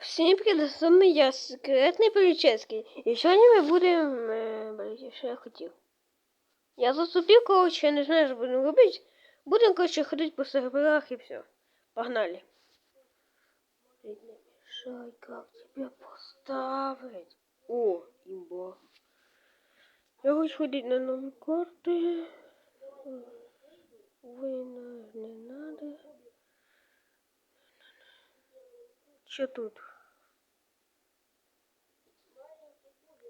Всім привіт, з вами я, секретний поліцейський. І сьогодні ми будемо... е, блін, що я хотів. Я заступив, коротше, я не знаю, що будемо робити. Будемо, коротше, ходити по серверах і все. Погнали. Блін, Не мешай, как тебе поставить? О, имба. Я хочу ходить на новые карты. Вы, не надо. Що тут?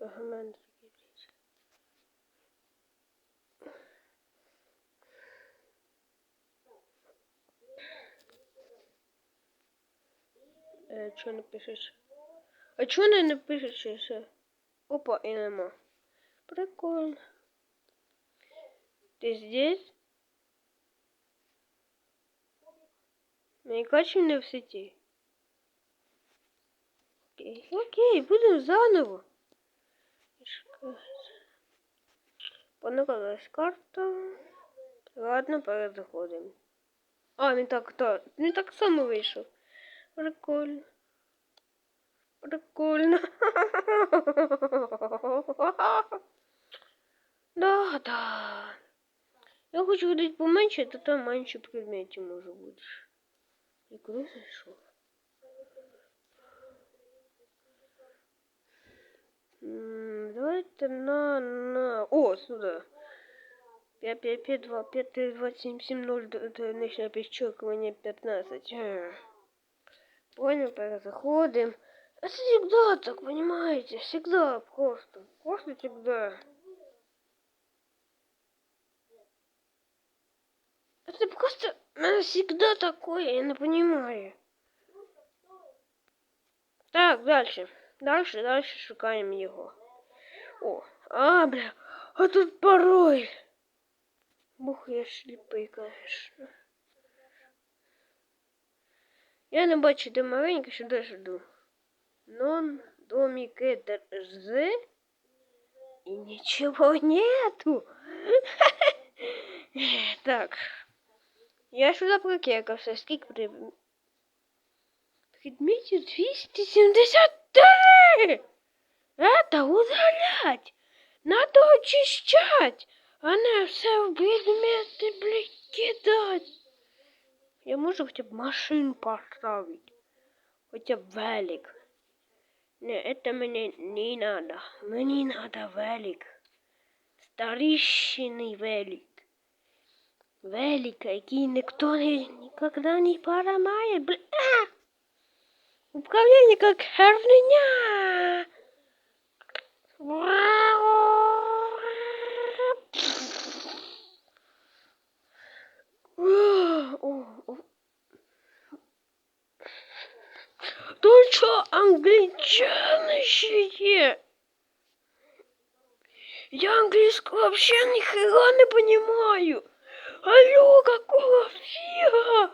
Ага, мене такі блядь. Е, чого не пишеш? А чого не напишеш ще? Опа, і нема. Прикольно. Ти здесь? Найкраще не в сеті. Окей, окей, будемо заново. Понравилась карта. Ладно, перезаходимо. А, не так, то. Не так само вийшов. Прикольно. Прикольно. Да, да. Я хочу ходити поменше, то там менше предметів може бути. І куди зайшов? Давайте на, на... О, сюда. 5, 5, 5, 2, 5, 3, 2, 7, 7, 0, нижнее перечеркивание 15. Э. Понял, заходим. Это всегда так, понимаете? Всегда просто. Просто всегда. Это просто э, всегда такое, я не понимаю. Так, дальше. Дальше, дальше шукаємо его. О, а, бля, а тут пароль. Бух, я сліпий, конечно. Я не бачу, де маленька, що далі жду. Нон домикетер з. И ничего нету. так. Я сюда прокекался. Скик при... Предмете 270 Три! Это удалять! Надо очищать, а не все в предметы, блядь, кидать. Я могу хотя бы машину поставить, хотя бы велик. Не, это мне не надо. Мне надо велик. Старищенный велик. Велик, який никто не, никогда не поломает, блядь. Управление как херня. Тут що англічани ще є? Я английского вообще ни хера не понимаю. Алло, какого фига?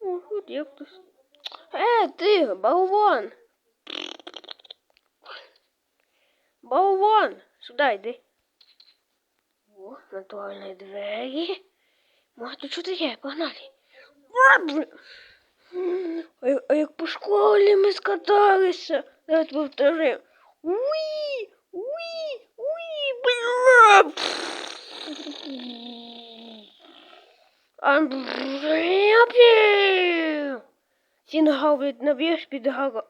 О, вот я кто-то. Э, ты, болван! Болван! Сюда йди. О, натуральні двері. Може, тут що таке? Погнали. А, блін. А, я- а як по школі ми скаталися. Давайте повторимо. Уі! Уі! Уі! Бля! А, бля, бля! Сінгал, блядь, наб'єш під гага.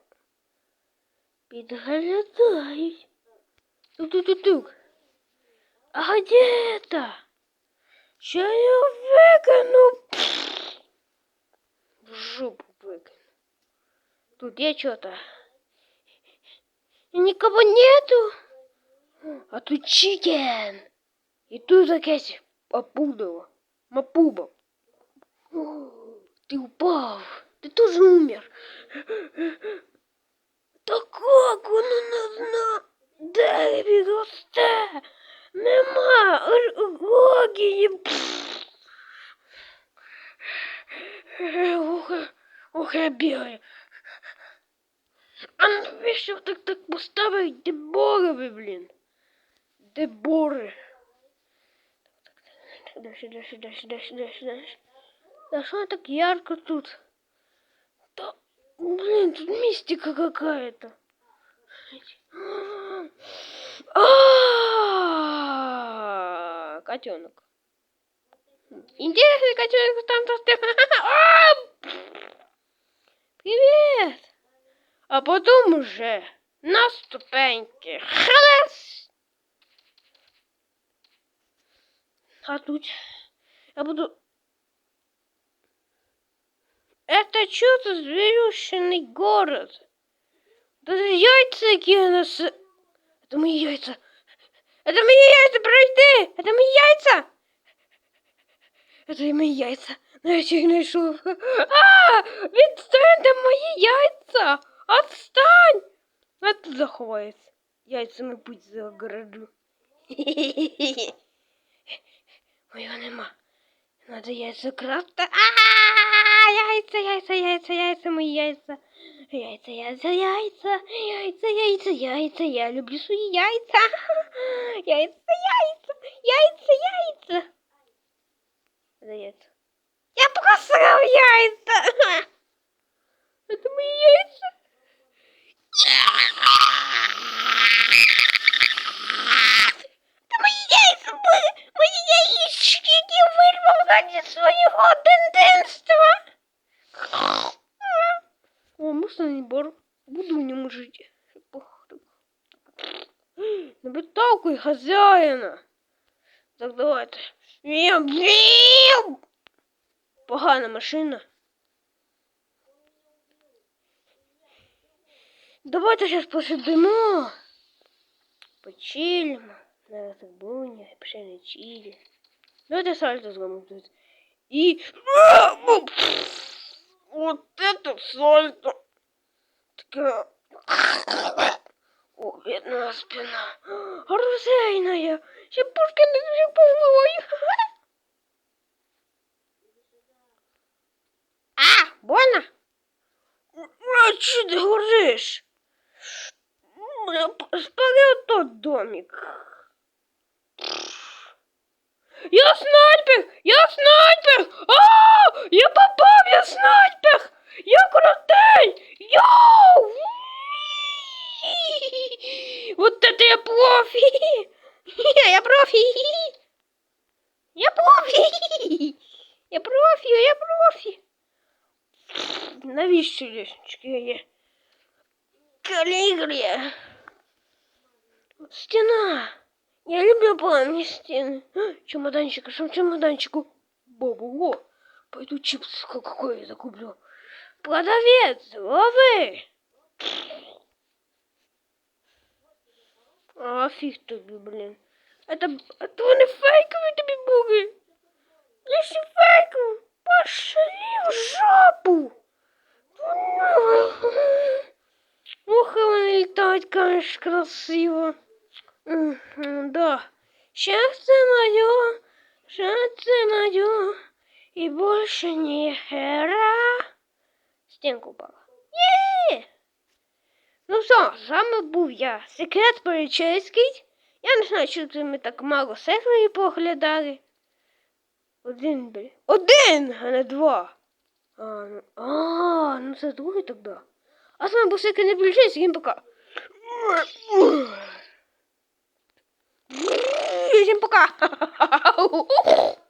Підглядають. Тук-тук-тук-тук. А где это? Что я выкину? В жопу выкину. Тут я что-то. Никого нету. А тут чикен. И тут якесь опудало. Мапуба. О, Ты упал. Ты тоже умер. Та как воно на, на дереві росте? Нема логії. Ох, ох, я бігаю. А навіщо так так поставить деборови, блін? Дебори. Дальше, дальше, дальше, дальше, дальше, дальше. Да що так ярко тут? Та Блин, тут мистика какая-то. А, Котенок. Интересный котенок там то Привет! А потом уже на ступеньки. Халас! А тут я буду... Это что-то зверющенный город. Даже яйца какие нас... Это мои яйца. Это мои яйца, пройди! Это мои яйца! Это мои яйца. Навіть їх знайшов. А! Відстаньте мої яйця! Отстань! А тут заховається. Яйцями будь загороджу. Моего нема. Надо яйца красти. А, яйца, яйца, яйца, яйца, мої яйца. Яйца, яйца, яйца, яйца, яйца, яйца. Я люблю яйца. Яйца, яйца, яйца, яйца. Это яйца. Я просрал яйца. Это мои яйца. Это мои яйца были. Мои яички не вырвал ради своего денденства. О, можно не бор? Буду в нем жить. Не выталкивай хозяина. Так давайте. Бім, бім! Погана машина. Давайте зараз посидимо. Почилимо. На забуні, пшені чилі. Давайте сальто зробимо тут. І... Вот это сальто. Таке... О, бедная спина. Оружейная. Ще пушка не дуже повою. А, больно? А что ты говоришь? Спалил тот домик. Я снайпер! Я снайпер! А! Я попал, я снайпер! Я крутей! Йоу! Вот это я профи! Я профи! Я профі! Я профі, я профі! Навіщо лісочки є? Калігрія! Стіна! Я люблю пламені стіни. Чемоданчик, а что в чемоданчику? Бобо, пойду чипсы какой закуплю. Продавец, лови! А, фиг тобі, блин. Это, это вони фейкові тобі були. Якщо фейкові, пошли в жопу. Ох, і вони літають, конечно, красиво. Да. Счастье мое, счастье мое, и больше не хера. Стенку упала. Є! Ну що, з був я, секрет поліцейський. Я не знаю, це ми так мало серверів поглядали. Один, блін. Один, а не два. А, ну, а, ну це другий тоді. А з вами був секрет поліцейський, всім пока. Всім пока.